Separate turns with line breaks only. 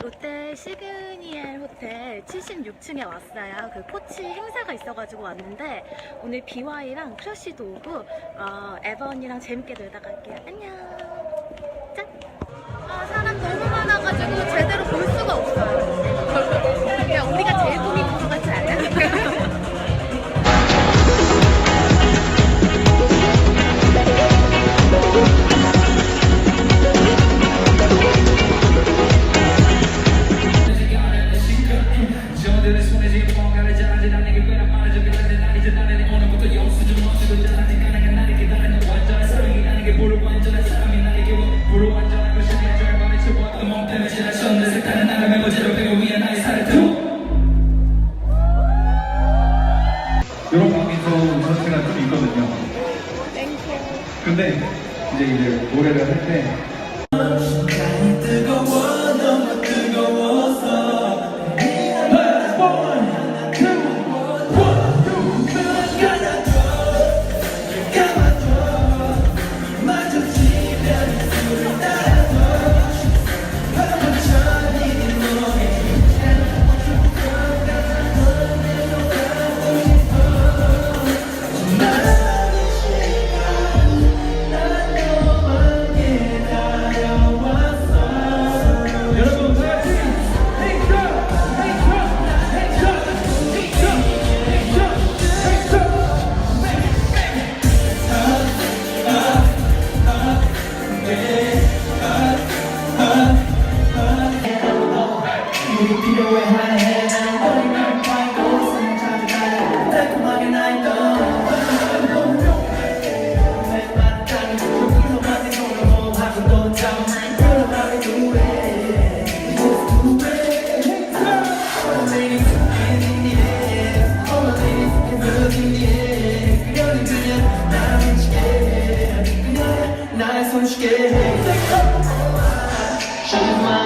롯데 시그니엘 호텔 76층에 왔어요. 그 코치 행사가 있어가지고 왔는데 오늘 BY랑 크러쉬도 오고 어, 에번이랑 재밌게 놀다 갈게요. 안녕. 짠. 아, 사람 너무 많아가지고 제대로
색다른 나의 이런 방에서 좀 있거든요. 근데 이제 이제 노래를 할때 그녀에게 그녀는 그냥 나를 미치게 해 그녀야 나의
손쉽게. 해 She's my